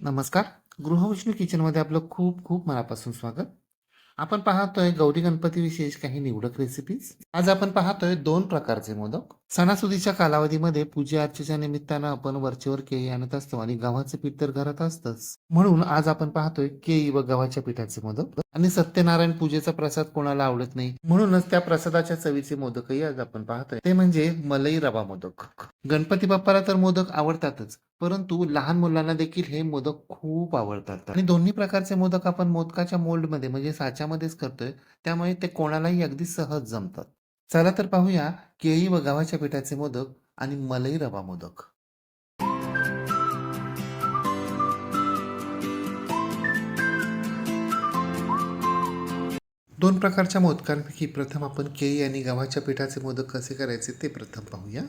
नमस्कार. गृहविष्णू किचनमध्ये आपलं खूप खूप मनापासून स्वागत. आपण पाहतोय गौरी गणपती विशेष काही निवडक रेसिपीज आज आपण पाहतोय दोन प्रकारचे मोदक. सणासुदीच्या कालावधीमध्ये पूजा अर्चेच्या निमित्तानं आपण वरचेवर केळी आणत असतो आणि गव्हाचं पीठ तर घरात असतंच. म्हणून आज आपण पाहतोय केळी व गव्हाच्या पिठाचे मोदक. आणि सत्यनारायण पूजेचा प्रसाद कोणाला आवडत नाही म्हणूनच त्या प्रसादाच्या चवीचे मोदकही आज आपण पाहतोय. ते म्हणजे मलई रवा मोदक. गणपती बाप्पाला तर मोदक आवडतातच परंतु लहान मुलांना देखील हे मोदक खूप आवडतात. आणि दोन्ही प्रकारचे मोदक आपण मोदकाच्या मोल्डमध्ये म्हणजे साच्यामध्येच करतोय त्यामुळे ते कोणालाही अगदी सहज जमतात. चला तर पाहूया केळी व गव्हाच्या पिठाचे मोदक आणि मलई रवा मोदक. दोन प्रकारच्या मोदकांपैकी प्रथम आपण केळी आणि गव्हाच्या पिठाचे मोदक कसे करायचे ते प्रथम पाहूया.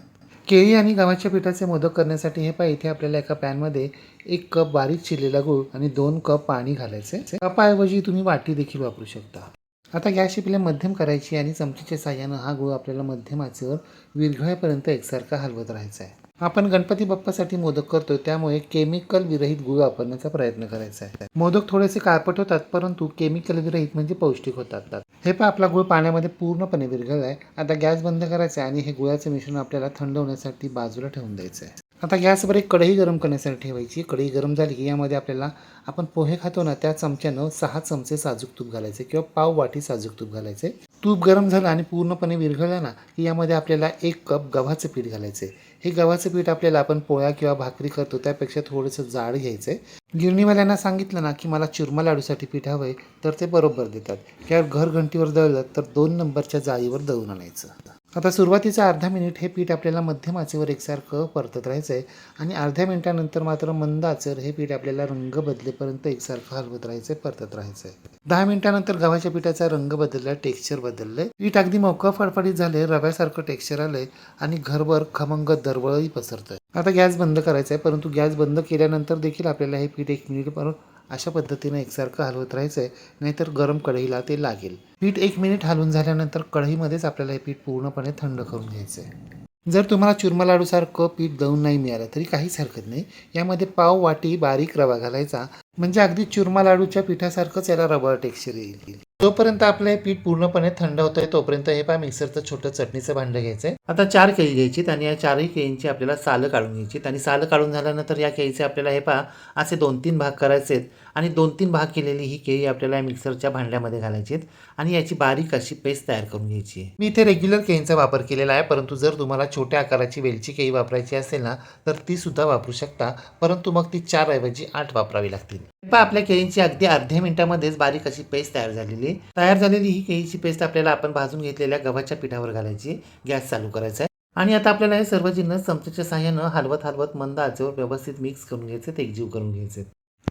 केळी आणि गव्हाच्या पिठाचे मोदक करण्यासाठी हे पहा इथे आपल्याला एका पॅनमध्ये एक कप बारीक चिरलेला गूळ आणि दोन कप पाणी घालायचे कपाऐवजी तुम्ही वाटी देखील वापरू शकता. आता गॅस आपल्याला मध्यम करायची आणि चमचीच्या साह्यानं हा गूळ आपल्याला मध्यम आचेवर विरघळेपर्यंत एकसारखा हलवत राहायचा आहे. आपण गणपती बाप्पासाठी मोदक करतोय त्यामुळे केमिकल विरहित गुळ वापरण्याचा प्रयत्न करायचा आहे. मोदक थोडेसे काळपट होतात परंतु केमिकल विरहित म्हणजे पौष्टिक होतात. हे पण आपला गुळ पाण्यामध्ये पूर्णपणे विरघळला आहे आता गॅस बंद करायचा आहे आणि हे गुळाचं मिश्रण आपल्याला थंड होण्यासाठी बाजूला ठेवून द्यायचं आहे. आता गॅसवर एक कढई गरम करण्यासाठी ठेवायची. कढई गरम झाली की यामध्ये आपल्याला आपण पोहे खातो ना त्या चमच्यानं सहा चमचे साजूक तूप घालायचे किंवा पाव वाटी साजूक तूप घालायचे. तूप गरम झालं आणि पूर्णपणे विरघळलं ना की यामध्ये आपल्याला एक कप गव्हाचं पीठ घालायचे. हे गव्हाचं पीठ आपल्याला आपण पोळ्या किंवा भाकरी करतो त्यापेक्षा थोडंसं जाड घ्यायचं आहे गिरणीवाल्यांना सांगितलं ना की मला चुरमा लाडूसाठी पीठ हवं आहे तर ते बरोबर देतात. किंवा घर घंटीवर दळलं तर दोन नंबरच्या जाळीवर दळून आणायचं. आता सुरुवातीचा अर्धा मिनिट हे पीठ आपल्याला मध्यम आचेवर एकसारखं परतत राहायचं आहे आणि अर्ध्या मिनिटानंतर मात्र मंद आचर हे पीठ आपल्याला रंग बदलेपर्यंत एकसारखं हलवत राहायचं आहे परतत राहायचं आहे दहा मिनिटानंतर गव्हाच्या पिठाचा रंग बदलला टेक्स्चर बदललंय. पीठ अगदी मोकळं फडफडीत झाले रव्यासारखं टेक्स्चर आलंय आणि घरभर खमंग दरवळही पसरतंय. आता गॅस बंद करायचा आहे परंतु गॅस बंद केल्यानंतर देखील आपल्याला हे पीठ एक मिनिट पण अशा पद्धतीनं एकसारखं हलवत राहायचं आहे नाहीतर गरम कढईला ते लागेल. पीठ एक मिनिट हलवून झाल्यानंतर कढईमध्येच आपल्याला हे पीठ पूर्णपणे थंड करून घ्यायचं आहे जर तुम्हाला चुरमा लाडूसारखं पीठ दळून नाही मिळालं तरी काहीच हरकत नाही. यामध्ये पाव वाटी बारीक रवा घालायचा म्हणजे अगदी चुरमा लाडूच्या पिठासारखंच याला रबर टेक्स्चर येईल. तोपर्यंत आपलं हे पीठ पूर्णपणे थंड होतंय तोपर्यंत हे पहा मिक्सरचं छोटं चटणीचं भांडं आहे आता चार केळी घ्यायचीत आणि या चारही केळींची आपल्याला सालं काढून घ्यायची आणि सालं काढून झाल्यानंतर या केळीचे आपल्याला हे पहा असे दोन तीन भाग करायचे आहेत आणि दोन तीन भाग केलेली ही केळी आपल्याला मिक्सरच्या भांड्यामध्ये घालायची आहेत आणि याची बारीक अशी पेस्ट तयार करून घ्यायची आहे. मी इथे रेग्युलर केळींचा वापर केलेला आहे परंतु जर तुम्हाला छोट्या आकाराची वेलची केळी वापरायची असेल ना तर ती सुद्धा वापरू शकता परंतु मग ती चार ऐवजी आठ वापरावी लागतील. पहा आपल्या केळींची अगदी अर्ध्या मिनिटामध्येच बारीक अशी पेस्ट तयार झालेली आहे. तयार झालेली ही केळीची पेस्ट आपल्याला आपण भाजून घेतलेल्या गव्हाच्या पिठावर घालायची गॅस चालू करायचा आहे. आणि आता आपल्याला हे सर्व जिन्नस चमच्याच्या साह्यानं हलवत हलवत मंद आचेवर व्यवस्थित मिक्स करून घ्यायचे ते एकजीव करून घ्यायचे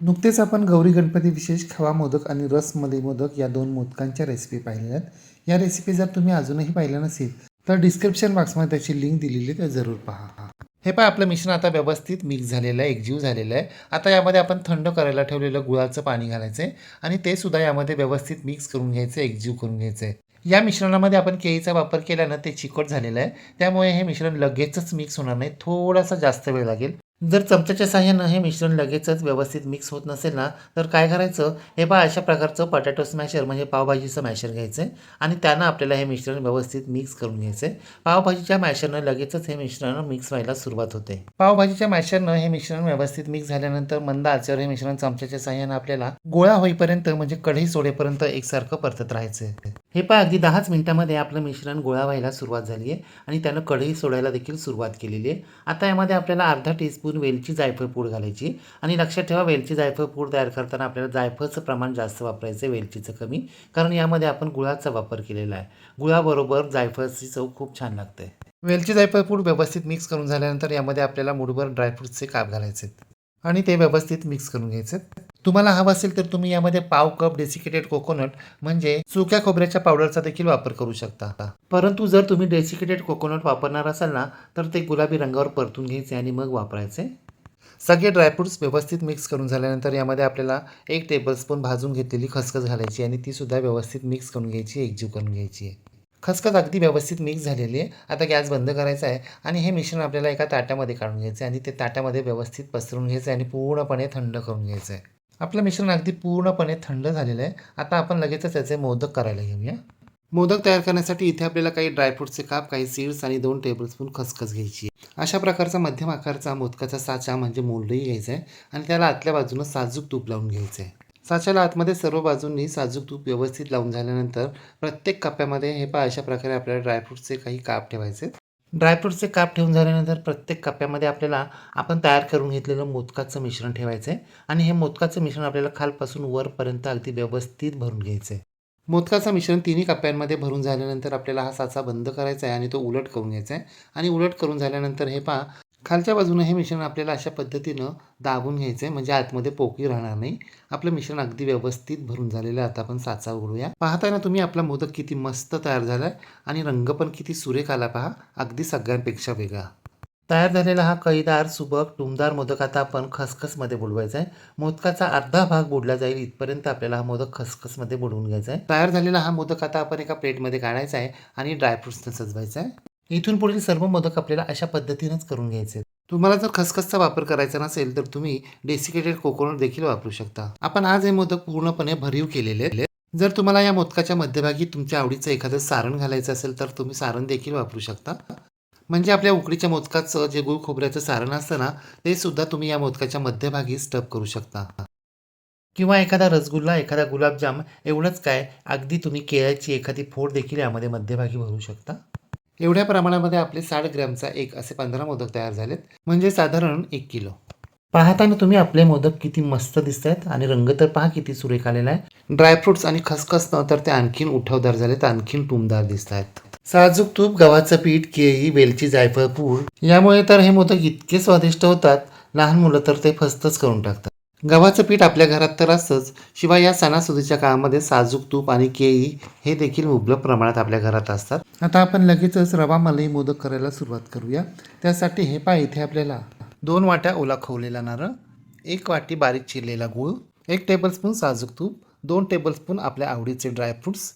नुकतेच आपण गौरी गणपती विशेष खवा मोदक आणि रसमलई मोदक या दोन मोदकांच्या रेसिपी पाहिल्या आहेत. या रेसिपी जर तुम्ही अजूनही पाहिल्या नसेल तर डिस्क्रिप्शन बॉक्समध्ये त्याची लिंक दिलेली आहे, जरूर पहा. हे पहा आपलं मिश्रण आता व्यवस्थित मिक्स झालेलं आहे एकजीव झालेलं आहे. आता यामध्ये आपण थंड करायला ठेवलेलं गुळाचं पाणी घालायचं आहे आणि ते सुद्धा यामध्ये व्यवस्थित मिक्स करून घ्यायचं एकजीव करून घ्यायचं आहे या मिश्रणामध्ये आपण केळीचा वापर केल्यानं ते चिकट झालेलं आहे. त्यामुळे हे मिश्रण लगेचच मिक्स होणार नाही. थोडासा जास्त वेळ लागेल. जर चमच्याच्या साह्यानं हे मिश्रण लगेचच व्यवस्थित मिक्स होत नसेल ना तर काय करायचं? हे पहा अशा प्रकारचं पटॅटो स्मॅशर म्हणजे पावभाजीचं मॅशर घ्यायचं आहे आणि त्यानं आपल्याला हे मिश्रण व्यवस्थित मिक्स करून घ्यायचं आहे पावभाजीच्या मॅशरनं लगेचच हे मिश्रण मिक्स व्हायला सुरुवात होते. पावभाजीच्या मॅशरनं हे मिश्रण व्यवस्थित मिक्स झाल्यानंतर मंद आचेवर हे मिश्रण चमच्याच्या साह्यानं आपल्याला गोळा होईपर्यंत म्हणजे कढई सोडेपर्यंत एकसारखं परतत राहायचं आहे हे पहा अगदी दहाच मिनिटामध्ये आपलं मिश्रण गोळा व्हायला सुरुवात झाली आहे आणि त्यानं कढई सोडायला देखील सुरुवात केलेली आहे आता यामध्ये आपल्याला अर्धा टीस्पून वेलची जायफळ पूड घालायची आणि लक्षात ठेवा वेलची जायफळ पूड तयार करताना आपल्याला जायफळचं प्रमाण जास्त वापरायचं आहे वेलचीचं कमी कारण यामध्ये आपण गुळाचा वापर केलेला आहे. गुळाबरोबर जायफळची चव खूप छान लागते. वेलची जायफळ पूड व्यवस्थित मिक्स करून झाल्यानंतर यामध्ये आपल्याला मुठभर ड्रायफ्रूटचे काप घालायचे आहेत आणि ते व्यवस्थित मिक्स करून घ्यायचे तुम्हाला हवं असेल तर तुम्ही यामध्ये पाव कप डेसिकेटेड कोकोनट म्हणजे सुक्या खोबऱ्याच्या पावडरचा देखील वापर करू शकता. परंतु जर तुम्ही डेसिकेटेड कोकोनट वापरणार असाल ना तर ते गुलाबी रंगावर परतून घ्यायचे आणि मग वापरायचे. सगळे ड्रायफ्रूट्स व्यवस्थित मिक्स करून झाल्यानंतर यामध्ये आपल्याला एक टेबलस्पून भाजून घेतलेली खसखस घालायची आणि ती सुद्धा व्यवस्थित मिक्स करून घ्यायची एकजीव करून घ्यायची. आहे खसखस अगदी व्यवस्थित मिक्स झालेली आहे. आता गॅस बंद करायचा आहे आणि हे मिश्रण आपल्याला एका ताटामध्ये काढून घ्यायचं आहे आणि ते ताटामध्ये व्यवस्थित पसरून घ्यायचं आहे आणि पूर्णपणे थंड करून घ्यायचं. आहे आपलं मिश्रण अगदी पूर्णपणे थंड झालेलं आहे. आता आपण लगेचच त्याचे मोदक करायला घेऊया. मोदक तयार करण्यासाठी इथे आपल्याला काही ड्रायफ्रूटचे काप काही सीड्स आणि दोन टेबलस्पून खसखस घ्यायची आहे. अशा प्रकारचा मध्यम आकारचा मोदकाचा साचा म्हणजे मोल्डही घ्यायचा आहे आणि त्याला आतल्या बाजूनं साजूक तूप लावून घ्यायचं आहे. साच्याला आतमध्ये सर्व बाजूंनी साजूक तूप व्यवस्थित लावून झाल्यानंतर प्रत्येक कप्प्यामध्ये हे पहा अशा प्रकारे आपल्याला ड्रायफ्रूटचे काही काप ठेवायचे ड्रायफ्रूटचे काप ठेवून झाल्यानंतर प्रत्येक कप्प्यामध्ये आपल्याला आपण तयार करून घेतलेलं मोदकाचं मिश्रण ठेवायचं आहे आणि हे मोदकाचं मिश्रण आपल्याला खालपासून वरपर्यंत अगदी व्यवस्थित भरून घ्यायचं आहे मोदकाचं मिश्रण तिन्ही कप्प्यांमध्ये भरून झाल्यानंतर आपल्याला हा साचा बंद करायचा आहे आणि तो उलट करून घ्यायचा आहे आणि उलट करून झाल्यानंतर हे पहा खालच्या बाजूनं हे मिश्रण आपल्याला अशा पद्धतीनं दाबून घ्यायचं आहे म्हणजे आतमध्ये पोकळी राहणार नाही. आपलं मिश्रण अगदी व्यवस्थित भरून झालेलं आहे. आता आपण साचा उघडूया. पाहताय ना तुम्ही आपला मोदक किती मस्त तयार झाला आहे आणि रंग पण किती सुरेख आला पहा. अगदी सगळ्यांपेक्षा वेगळा. तयार झालेला हा कैदार सुबक टुमदार मोदक आता आपण खसखसमध्ये बुडवायचा आहे मोदकाचा अर्धा भाग बुडला जाईल. इथपर्यंत आपल्याला हा मोदक खसखसमध्ये बुडवून घ्यायचा आहे तयार झालेला हा मोदक आता आपण एका प्लेटमध्ये काढायचा आहे आणि ड्रायफ्रुट्सने सजवायचा आहे इथून पुढील सर्व मोदक आपल्याला अशा पद्धतीनंच करून घ्यायचे. तुम्हाला जर खसखसचा वापर करायचा नसेल तर तुम्ही डेसिकेटेड कोकोनट देखील वापरू शकता. आपण आज हे मोदक पूर्णपणे भरीव केलेले आहेत. जर तुम्हाला या मोदकाच्या मध्यभागी तुमच्या आवडीचं एखादं सारण घालायचं असेल तर तुम्ही सारण देखील वापरू शकता. म्हणजे आपल्या उकडीच्या मोदकाचं जे गुळ खोबऱ्याचं सारण असतं ना ते सुद्धा तुम्ही या मोदकाच्या मध्यभागी स्टप करू शकता. किंवा एखादा रसगुल्ला एखादा गुलाबजाम एवढंच काय अगदी तुम्ही केळ्याची एखादी फोड देखील यामध्ये मध्यभागी भरू शकता. एवढ्या प्रमाणामध्ये आपले साठ ग्रॅमचा एक असे पंधरा मोदक तयार झालेत. म्हणजे साधारण एक किलो. पाहताना तुम्ही आपले मोदक किती मस्त दिसत आहेत आणि रंग तर पहा किती सुरेख आलेला आहे ड्रायफ्रुट्स आणि खसखस न तर ते आणखीन उठावदार झालेत आणखीन टुमदार दिसत आहेत साजूक तूप गव्हाचं पीठ केळी वेलची जायफळ पूड. यामुळे तर हे मोदक इतके स्वादिष्ट होतात लहान मुलं तर ते फस्तच करून टाकतात. गव्हाचं पीठ आपल्या घरात तर असतंच शिवाय या सणासुदीच्या काळामध्ये साजूक तूप आणि केळी हे देखील मुबलक प्रमाणात आपल्या घरात असतात. आता आपण लगेचच रवा मलाई मोदक करायला सुरुवात करूया. त्यासाठी हे पहा इथे आपल्याला. दोन वाट्या ओला खवलेला नारळ एक वाटी बारीक चिरलेला गूळ एक टेबलस्पून साजूक तूप दोन टेबलस्पून आपल्या आवडीचे ड्रायफ्रुट्स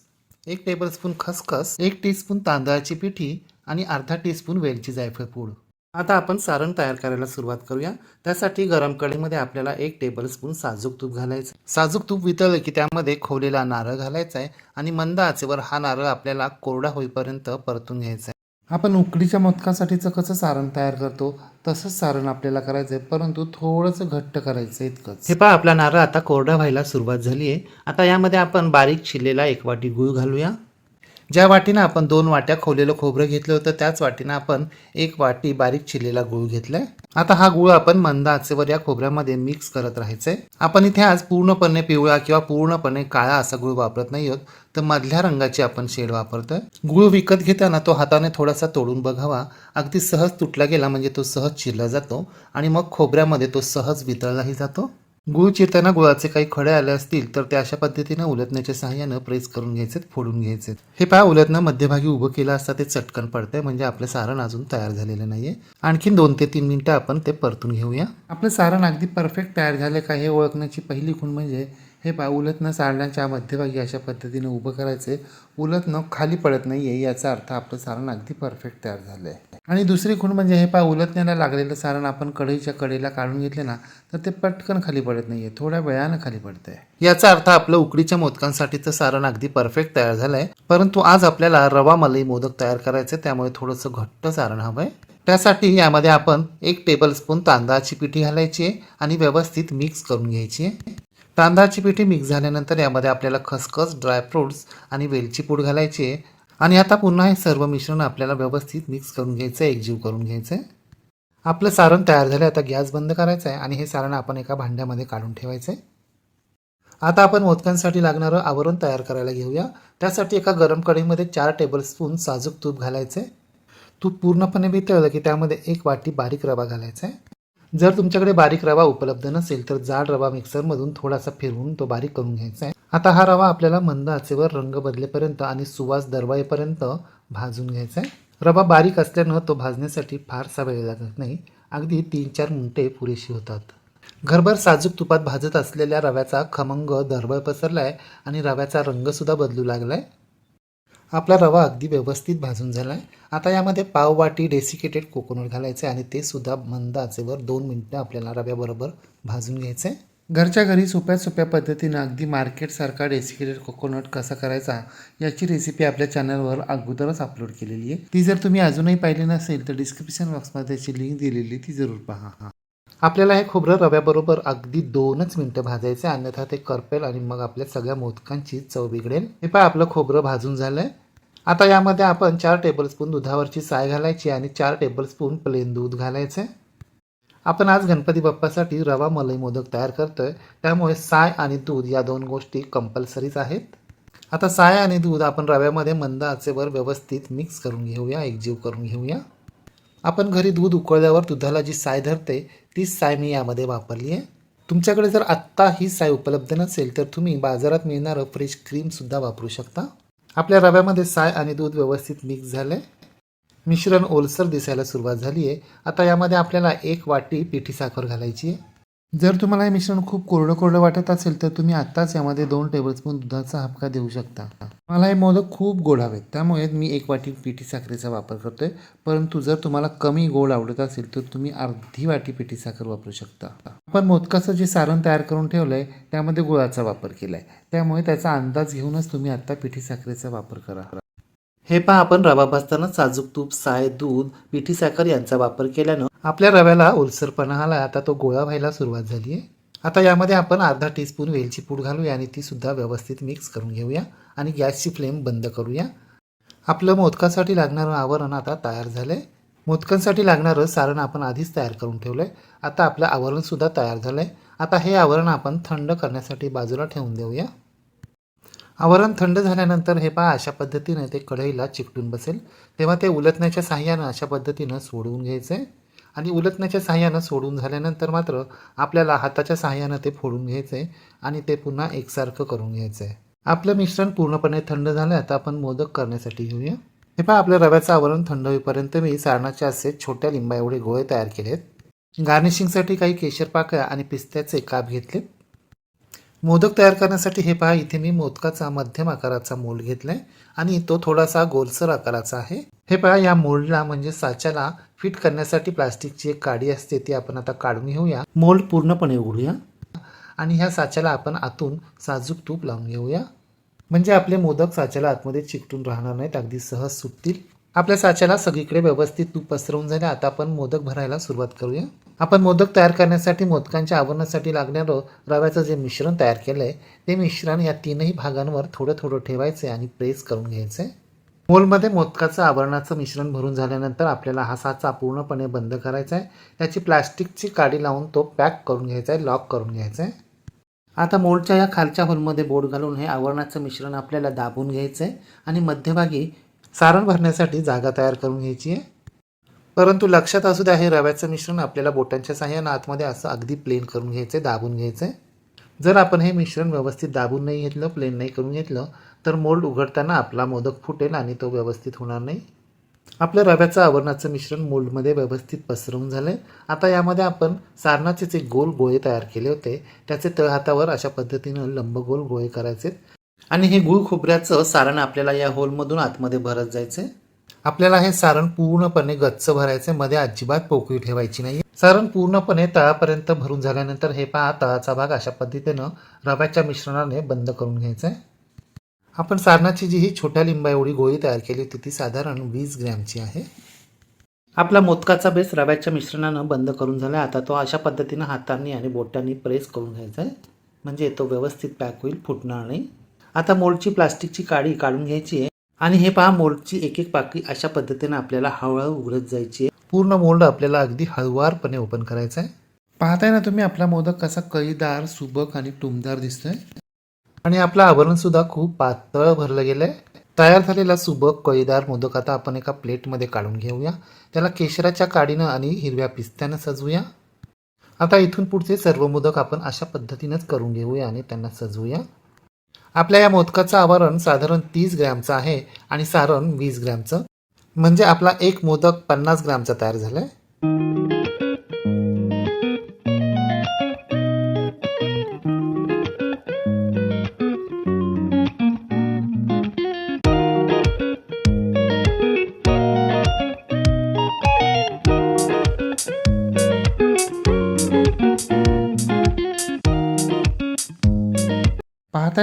एक टेबलस्पून खसखस एक टीस्पून तांदळाची पिठी आणि अर्धा टीस्पून वेलची जायफळ पूड. आता आपण सारण तयार करायला सुरुवात करूया. त्यासाठी गरम कढईमध्ये आपल्याला एक टेबलस्पून साजूक तूप घालायचं साजूक तूप वितळलं की त्यामध्ये खोवलेला नारळ घालायचा आहे आणि मंद आचेवर हा नारळ आपल्याला कोरडा होईपर्यंत परतून घ्यायचा आहे. आपण उकडीच्या मोदकासाठीचं कसं सारण तयार करतो तसंच सारण आपल्याला करायचं आहे परंतु थोडंसं घट्ट करायचं इतकंच. हे पहा आपला नारळ आता कोरडा व्हायला सुरुवात झाली आहे आता यामध्ये आपण बारीक चिरलेला एक वाटी गूळ घालूया. ज्या वाटीनं आपण दोन वाट्या खोवलेलं खोबरं घेतलं होतं त्याच वाटीनं आपण एक वाटी बारीक चिरलेला गूळ घेतलाय. आता हा गूळ आपण मंद आचेवर या खोबऱ्यामध्ये मिक्स करत राहायचंय. आपण इथे आज पूर्णपणे पिवळा किंवा पूर्णपणे काळा असा गूळ वापरत नाही आहोत तर मधल्या रंगाची आपण शेड वापरतोय. गूळ विकत घेताना तो हाताने थोडासा तोडून बघावा. अगदी सहज तुटला गेला म्हणजे तो सहज चिरला जातो आणि मग खोबऱ्यामध्ये तो सहज वितळलाही जातो. गुळ चिरताना गुळाचे काही खडे आले असतील तर ते अशा पद्धतीनं उलटण्याच्या सहाय्यानं प्रेस करून घ्यायचे फोडून घ्यायचे हे पहा उलटणं मध्यभागी उभं केलं असता ते चटकन पडतंय म्हणजे आपलं सारण अजून तयार झालेलं नाहीये. आणखीन दोन ते तीन मिनिटं आपण ते परतून घेऊया. आपलं सारण अगदी परफेक्ट तयार झालं का हे ओळखण्याची पहिली खूण म्हणजे हे पाय उलटणं सारण्याच्या मध्यभागी अशा पद्धतीनं उभं करायचे उलटणं खाली पडत नाही आहे याचा अर्थ आपलं सारण अगदी परफेक्ट तयार झालं आहे आणि दुसरी खूण म्हणजे हे पाय उलटण्याला लागलेलं सारण आपण कढईच्या कडेला काढून घेतले ना तर ते पटकन खाली पडत नाही आहे थोड्या वेळानं खाली पडतंय. याचा अर्थ आपलं उकडीच्या मोदकांसाठीचं सारण अगदी परफेक्ट तयार झालं आहे परंतु आज आपल्याला रवा मलई मोदक तयार करायचे त्यामुळे थोडंसं घट्ट सारण हवं आहे त्यासाठी यामध्ये आपण एक टेबलस्पून तांदळाची पिठी घालायची आहे आणि व्यवस्थित मिक्स करून घ्यायची. आहे तांदळाची पिठी मिक्स झाल्यानंतर यामध्ये आपल्याला खसखस ड्रायफ्रुट्स आणि वेलची पूड घालायची. आहे आणि आता पुन्हा हे सर्व मिश्रण आपल्याला व्यवस्थित मिक्स करून घ्यायचं आहे एकजीव करून घ्यायचं आहे आपलं सारण तयार झालं आता गॅस बंद करायचा आहे आणि हे सारण आपण एका भांड्यामध्ये काढून ठेवायचं आहे आता आपण मोदकांसाठी लागणारं आवरण तयार करायला घेऊया. त्यासाठी एका गरम कढईमध्ये चार टेबलस्पून साजूक तूप घालायचं आहे तूप पूर्णपणे वितळलं की त्यामध्ये एक वाटी बारीक रवा घालायचा आहे जर तुमच्याकडे बारीक रवा उपलब्ध नसेल तर जाड रवा मिक्सरमधून थोडासा फिरवून तो बारीक करून घ्यायचा आहे आता हा रवा आपल्याला मंद आचेवर रंग बदलेपर्यंत आणि सुवास दरवाईपर्यंत भाजून घ्यायचा आहे रवा बारीक असल्यानं तो भाजण्यासाठी फारसा वेळ लागत नाही. अगदी तीन चार मिनिटे पुरेशी होतात. घरभर साजूक तुपात भाजत असलेल्या रव्याचा खमंग दरवळ पसरला आहे आणि रव्याचा रंगसुद्धा बदलू लागला आहे आपला रवा अगदी व्यवस्थित भाजून झाला आहे आता यामध्ये पाव वाटी डेसिकेटेड कोकोनट घालायचं आहे आणि ते सुद्धा मंद आचेवर दोन मिनटं आपल्याला रव्याबरोबर भाजून घ्यायचं आहे घरच्या घरी सोप्या सोप्या पद्धतीनं अगदी मार्केटसारखा डेसिकेटेड कोकोनट कसा करायचा याची रेसिपी आपल्या चॅनलवर अगोदरच अपलोड केलेली आहे. ती जर तुम्ही अजूनही पाहिली नसेल तर डिस्क्रिप्शन बॉक्समध्ये त्याची लिंक दिलेली ती जरूर पहा. आपल्याला हे खोबरं रव्याबरोबर अगदी दोनच मिनटं भाजायचं आहे अन्यथा ते करपेल आणि मग आपल्या सगळ्या मोदकांची चव बिघडेल. हे पहा आपलं खोबरं भाजून झालं आहे आता यामध्ये आपण चार टेबलस्पून दुधावरची साय घालायची आणि चार टेबलस्पून प्लेन दूध घालायचं आहे आपण आज गणपती बाप्पासाठी रवा मलाई मोदक तयार करतोय. त्यामुळे साय आणि दूध या दोन गोष्टी कंपल्सरीच आहेत. आता साय आणि दूध आपण रव्यामध्ये मंद आचेवर व्यवस्थित मिक्स करून घेऊया एकजीव करून घेऊया. आपण घरी दूध उकळल्यावर दुधाला जी साय धरते तीच साय मी यामध्ये वापरली आहे. तुमच्याकडे जर आत्ता ही साय उपलब्ध नसेल तर तुम्ही बाजारात मिळणारं फ्रेश क्रीमसुद्धा वापरू शकता. आपल्या रव्यामध्ये साय आणि दूध व्यवस्थित मिक्स झालं आहे मिश्रण ओलसर दिसायला सुरुवात झाली आहे आता यामध्ये आपल्याला एक वाटी पिठी साखर घालायची आहे. जर तुम्हाला हे मिश्रण खूप कोरडं कोरडं वाटत असेल तर तुम्ही आत्ताच यामध्ये दोन टेबलस्पून दुधाचा हपका देऊ शकता. मला हे मोदक खूप गोड हवेत त्यामुळे मी एक वाटी पिठी साखरेचा वापर करतोय. परंतु जर तुम्हाला कमी गोड आवडत असेल तर तुम्ही अर्धी वाटी पिठी साखर वापरू शकता. आपण मोदकाचं जे सारण तयार करून ठेवलं आहे त्यामध्ये गुळाचा वापर केला आहे त्यामुळे त्याचा अंदाज घेऊनच तुम्ही आत्ता पिठी साखरेचा वापर करा. हे पहा आपण रवा भाजताना साजूक तूप साय दूध पिठी साखर यांचा वापर केल्यानं आपल्या रव्याला ओलसरपणा आला आता तो गोळा व्हायला सुरुवात झाली आहे. आता यामध्ये आपण अर्धा टीस्पून वेलची पूड घालूया आणि ती सुद्धा व्यवस्थित मिक्स करून घेऊया आणि गॅसची फ्लेम बंद करूया. आपलं मोदकासाठी लागणारं आवरण आता तयार झालं आहे मोदकांसाठी लागणारं सारण आपण आधीच तयार करून ठेवलं आहे आता आपलं आवरणसुद्धा तयार झालं आहे आता हे आवरण आपण थंड करण्यासाठी बाजूला ठेवून देऊया. आवरण थंड झाल्यानंतर हे पहा अशा पद्धतीने ते कढईला चिकटून बसेल. तेव्हा ते उलटण्याच्या साह्यानं अशा पद्धतीनं सोडवून घ्यायचं. आहे आणि उलटण्याच्या साह्यानं सोडून झाल्यानंतर मात्र आपल्याला हाताच्या साह्यानं ते फोडून घ्यायचं आहे आणि ते पुन्हा एकसारखं करून घ्यायचं. आहे आपलं मिश्रण पूर्णपणे थंड झालं आता आपण मोदक करण्यासाठी घेऊया. हे पहा आपल्या रव्याचं आवरण थंड होईपर्यंत मी सारणाच्या असे छोट्या लिंबा एवढे गोळे तयार केलेत. गार्निशिंगसाठी काही केशर पाकळ्या आणि पिस्त्याचे काप घेतलेत. मोदक तयार करण्यासाठी हे पहा इथे मी मोदकाचा मध्यम आकाराचा मोल्ड घेतलाय आणि तो थोडासा गोलसर आकाराचा आहे. हे पहा या मोल्डला म्हणजे साच्याला फिट करण्यासाठी प्लास्टिकची एक काडी असते ती आपण आता काढून घेऊया. मोल्ड पूर्णपणे उघडूया आणि ह्या साच्याला आपण आतून साजूक तूप लावून घेऊया. म्हणजे आपले मोदक साच्याला आतमध्ये चिकटून राहणार नाहीत अगदी सहज सुटतील आपल्या साच्याला सगळीकडे व्यवस्थित तूप पसरवून झाले आता आपण मोदक भरायला सुरुवात करूया. आपण मोदक तयार करण्यासाठी मोदकांच्या आवरणासाठी लागणारं रव्याचं जे मिश्रण तयार केलं आहे ते मिश्रण या तीनही भागांवर थोडं थोडं ठेवायचं आणि प्रेस करून घ्यायचं मोलमध्ये मोदकाचं आवरणाचं मिश्रण भरून झाल्यानंतर आपल्याला हा साचा पूर्णपणे बंद करायचा आहे त्याची प्लास्टिकची काडी लावून तो पॅक करून घ्यायचा आहे लॉक करून घ्यायचा आहे आता मोलच्या या खालच्या होलमध्ये बोट घालून हे आवरणाचं मिश्रण आपल्याला दाबून घ्यायचं आहे आणि मध्यभागी सारण भरण्यासाठी जागा तयार करून घ्यायची आहे परंतु लक्षात असू द्या हे रव्याचं मिश्रण आपल्याला बोटांच्या साह्यानं आतमध्ये असं अगदी प्लेन करून घ्यायचं आहे दाबून घ्यायचं आहे जर आपण हे मिश्रण व्यवस्थित दाबून नाही घेतलं प्लेन नाही करून घेतलं तर मोल्ड उघडताना आपला मोदक फुटेल आणि तो व्यवस्थित होणार नाही. आपलं रव्याचं आवरणाचं मिश्रण मोल्डमध्ये व्यवस्थित पसरवून झालं आहे आता यामध्ये आपण सारणाचे जे गोल गोळे तयार केले होते. त्याचे तळहातावर अशा पद्धतीनं लंबगोल गोळे करायचे आणि हे गुळ खोबऱ्याचं सारण आपल्याला या होलमधून आतमध्ये भरत जायचं आहे आपल्याला हे सारण पूर्णपणे गच्च भरायचे मध्ये अजिबात पोकळी ठेवायची नाही सारण पूर्णपणे तळापर्यंत भरून झाल्यानंतर हे पहा तळाचा भाग अशा पद्धतीनं रव्याच्या मिश्रणाने बंद करून घ्यायचा. आहे आपण सारणाची जी ही छोट्या लिंबा एवढी गोळी तयार केली होती ती साधारण वीस ग्रॅमची आहे. आपला मोदकाचा बेस रव्याच्या मिश्रणानं बंद करून झाला आता तो अशा पद्धतीनं हातांनी आणि बोटांनी प्रेस करून घ्यायचा आहे. म्हणजे तो व्यवस्थित पॅक होईल फुटणार नाही. आता मोल्डची प्लास्टिकची काडी काढून घ्यायची आहे. आणि हे पहा मोल्डची एक एक पाकळी अशा पद्धतीने आपल्याला हळूहळू उघडत जायची आहे. पूर्ण मोल्ड आपल्याला अगदी हळुवारपणे ओपन करायचा आहे. पाहताय ना तुम्ही आपला मोदक कसा कळीदार सुबक आणि टुमदार दिसतोय? आणि आपलं आवरण सुद्धा खूप पातळ भरलं गेलंय. तयार झालेला सुबक कळीदार मोदक आता आपण एका प्लेटमध्ये काढून घेऊया. त्याला केशराच्या काडीनं आणि हिरव्या पिस्त्यानं सजवूया. आता इथून पुढचे सर्व मोदक आपण अशा पद्धतीनंच करून घेऊया आणि त्यांना सजवूया. आपल्या या मोदकाचं आवरण साधारण तीस ग्रॅमचं आहे आणि सारण वीस ग्रॅमचं. म्हणजे आपला एक मोदक पन्नास ग्रॅमचा तयार झाला आहे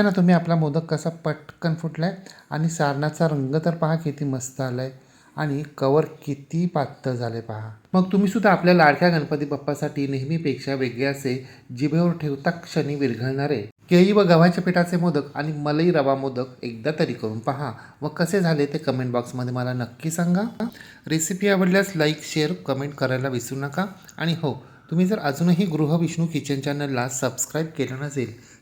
बघताय ना तुम्ही आपला मोदक कसा पटकन फुटला आहे आणि सारणाचा रंग तर पहा किती मस्त आला आहे आणि कवर किती पातळ झाले पहा. मग तुम्ही सुद्धा आपल्या लाडक्या गणपती बाप्पासाठी नेहमीपेक्षा वेगळे असे जिभेवर ठेवता क्षणी विरघळणारे. केळी व गव्हाच्या पिठाचे मोदक आणि मलई रवा मोदक एकदा तरी करून पहा. व कसे झाले ते कमेंट बॉक्समध्ये मला नक्की सांगा. रेसिपी आवडल्यास लाईक शेअर कमेंट करायला विसरू नका. आणि हो तुम्ही जर अजूनही गृह विष्णू किचन चॅनलला सबस्क्राईब केलं नसेल